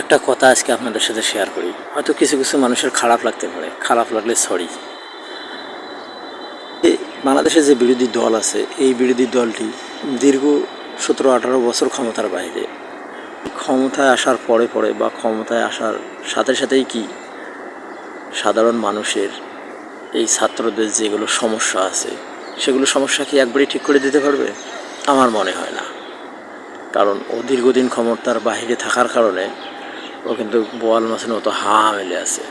একটা কথা আজকে আপনাদের সাথে শেয়ার করি। হয়তো কিছু কিছু মানুষের খারাপ লাগতে পারে। খারাপ লাগলে সরি বাংলাদেশে যে বিরোধী দল আছে, এই বিরোধী দলটি দীর্ঘ সতেরো, আঠারো বছর ক্ষমতার বাইরে। ক্ষমতায় আসার পরে পরে বা ক্ষমতায় আসার সাথে সাথেই কি সাধারণ মানুষের এই ছাত্রদের যেগুলো সমস্যা আছে, সেগুলো সমস্যা কি একবারই ঠিক করে দিতে পারবে? আমার মনে হয় না। কারণ ও দীর্ঘদিন ক্ষমতার বাহিরে থাকার কারণে ও কিন্তু বোয়াল মাছের মতো হা মেলে আছে।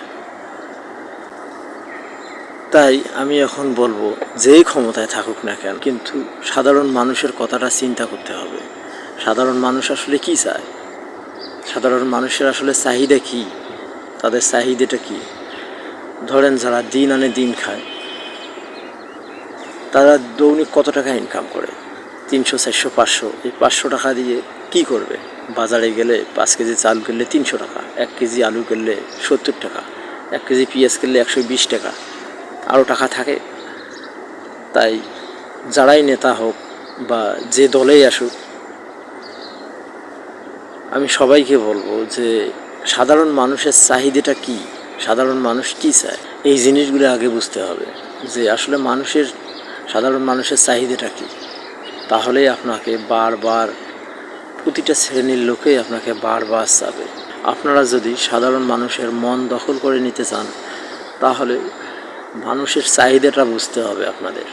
তাই আমি এখন বলব, যেই ক্ষমতায় থাকুক না কেন, কিন্তু সাধারণ মানুষের কথাটা চিন্তা করতে হবে। সাধারণ মানুষ আসলে কি চায়? সাধারণ মানুষের আসলে চাহিদা কি? তাদের চাহিদাটা কি? ধরেন যারা দিন আনে দিন খায়, তারা দৈনিক কত টাকা ইনকাম করে? তিনশো, চারশো, পাঁচশো, এই পাঁচশো টাকা দিয়ে কি করবে? বাজারে গেলে পাঁচ কেজি চাল কিনলে তিনশো টাকা, এক কেজি আলু কিনলে সত্তর টাকা, এক কেজি পেঁয়াজ কিনলে একশো বিশ টাকা, আরও টাকা থাকে। তাই যারাই নেতা হোক বা যে দলেই আসুক, আমি সবাইকে বলব যে সাধারণ মানুষের চাহিদাটা কি? সাধারণ মানুষ কি চায়? এই জিনিসগুলো আগে বুঝতে হবে যে আসলে মানুষের, সাধারণ মানুষের চাহিদাটা কি? তাহলেই আপনাকে বারবার প্রতিটা শ্রেণির লোকেই আপনাকে বারবার চাবে। আপনারা যদি সাধারণ মানুষের মন দখল করে নিতে চান, তাহলে মানুষের চাহিদাটা বুঝতে হবে আপনাদের।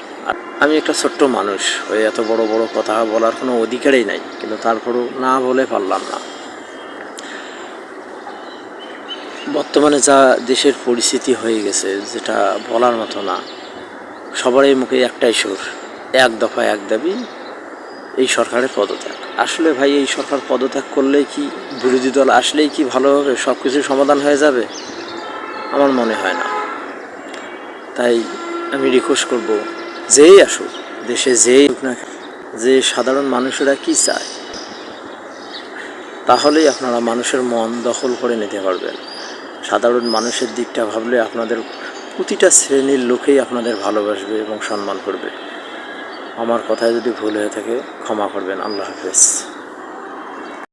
আমি একটা ছোট্ট মানুষ, হয়ে এত বড় বড় কথা বলার কোনো অধিকারই নাই, কিন্তু তারপরও না বলে পারলাম না। বর্তমানে যা দেশের পরিস্থিতি হয়ে গেছে, যেটা বলার মতো না, সবারই মুখে একটাই সুর, এক দফা এক দাবি এই সরকারের পদত্যাগ। আসলে ভাই, এই সরকার পদত্যাগ করলেই কি বিরোধী দল আসলেই কি ভালো হবে? সব কিছুর সমাধান হয়ে যাবে? আমার মনে হয় না। তাই আমি রিকোয়েস্ট করব, যেই আসুক, দেশে যেই না যে সাধারণ মানুষেরা কি চায়, তাহলেই আপনারা মানুষের মন দখল করে নিতে পারবেন। সাধারণ মানুষের দিকটা ভাবলে আপনাদের প্রতিটা শ্রেণির লোকেই আপনাদের ভালোবাসবে এবং সম্মান করবে। আমার কথায় যদি ভুল হয়ে থাকে ক্ষমা করবেন। আল্লাহ হাফেজ।